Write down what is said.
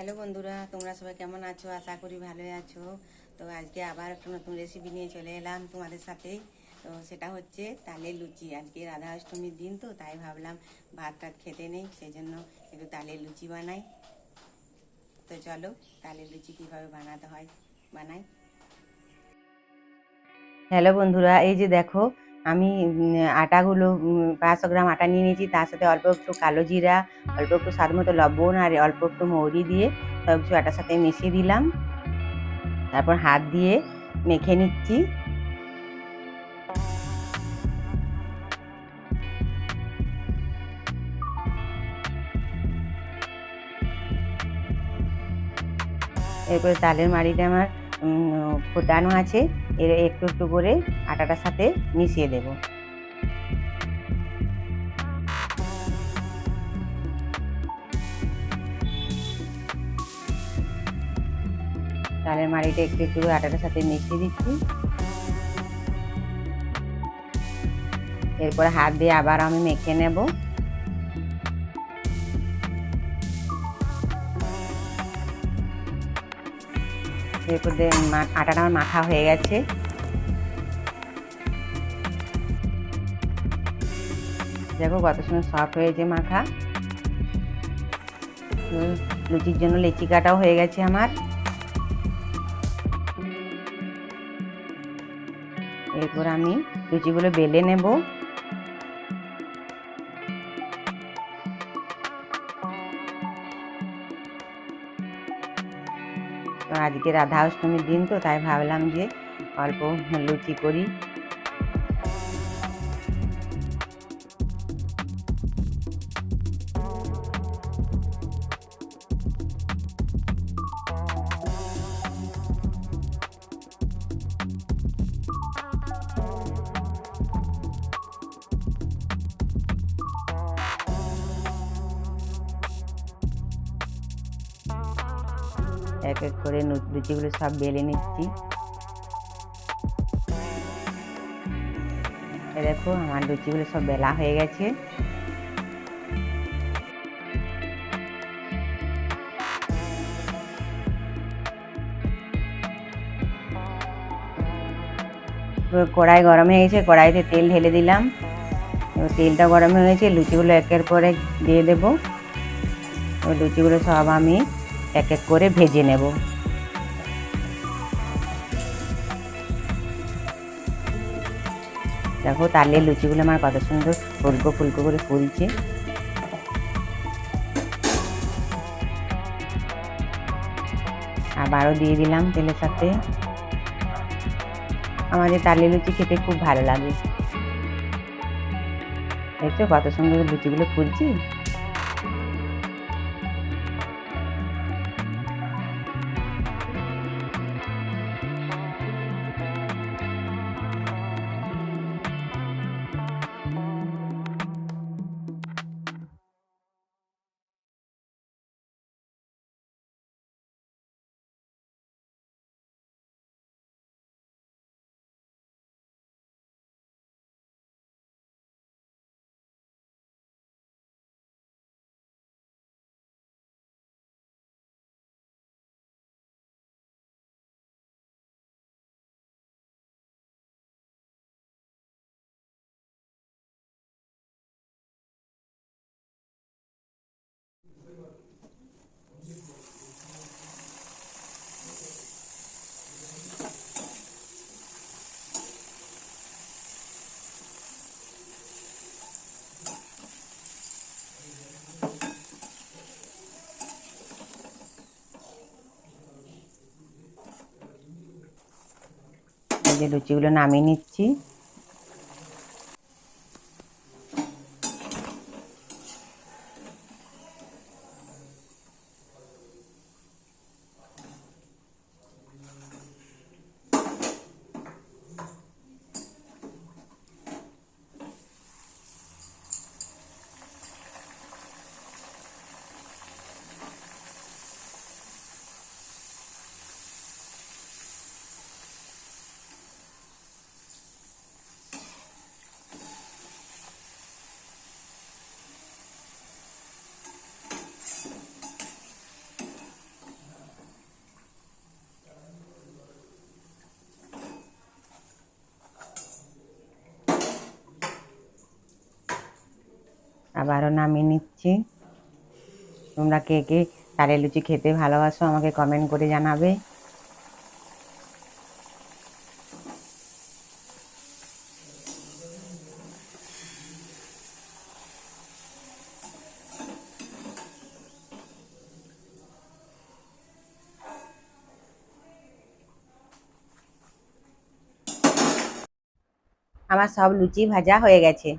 Hello বন্ধুরা, তোমরা সবাই কেমন আছো? আশা করি ভালোই আছো। তো আজকে আবার একটা নতুন রেসিপি নিয়ে চলে এলাম তোমাদের সাথে। তো সেটা হচ্ছে তালের লুচি। আজকে রাধা অষ্টমীর দিন তো, তাই ভাবলাম ভাত টাত খেতে নেই সেই জন্য একটু তালের লুচি বানাই। তো চলো, তালের লুচি কীভাবে বানাতে হয়, বানাই। হ্যালো বন্ধুরা, এই যে দেখো আমি আটাগুলো পাঁচশো গ্রাম আটা নিয়ে নিয়েছি। তার সাথে অল্প একটু কালো জিরা, অল্প একটু স্বাদ মতো লবণ আর অল্প একটু মৌরি দিয়ে সব কিছু আটার সাথে মিশিয়ে দিলাম। তারপর হাত দিয়ে মেখে নিচ্ছি। এরপরে তালের মাড়িটা আমার ফোটানো আছে। এর একটু একটু করে আটাটার সাথে মিশিয়ে দেবো। তালের মাড়িটা একটু একটু আটাটার সাথে মিশিয়ে দিচ্ছি। এরপরে হাত দিয়ে আবার আমি মেখে নেব। এরপর আটাটা আমার মাখা হয়ে গেছে। দেখো কত সুন্দর সফট হয়েছে মাখা। লুচির জন্য লেচি কাটাও হয়ে গেছে আমার। এরপর আমি লুচিগুলো বেলে নেব। আজকে রাধা অষ্টমীর দিন তো তাই ভাবলাম যে অল্প লুচি করি। এক এক করে লুচিগুলো সব বেলে নিচ্ছি। দেখো, আমার লুচিগুলো সব বেলা হয়ে গেছে। কড়াই গরম হয়ে গেছে, কড়াইতে তেল ঢেলে দিলাম। এবার তেলটা গরম হয়ে গেছে লুচিগুলো একের পর দিয়ে দেবো। লুচিগুলো সব আমি এক এক করে ভেজে নেব। দেখো তালের লুচিগুলো আমার কত সুন্দর ফুলকো ফুলকো করে ফুলছে। আবারও দিয়ে দিলাম তেলের সাথে। আমাদের তালের লুচি খেতে খুব ভালো লাগে। দেখছ কত সুন্দর লুচিগুলো ফুলছে? যে লুচিগুলো নামিয়ে নিচ্ছি। আবারও নামিয়ে নিচ্ছি। তোমরা কে কে তালের লুচি খেতে ভালোবাসো আমাকে কমেন্ট করে জানাবে। আমার সব লুচি ভাজা হয়ে গেছে।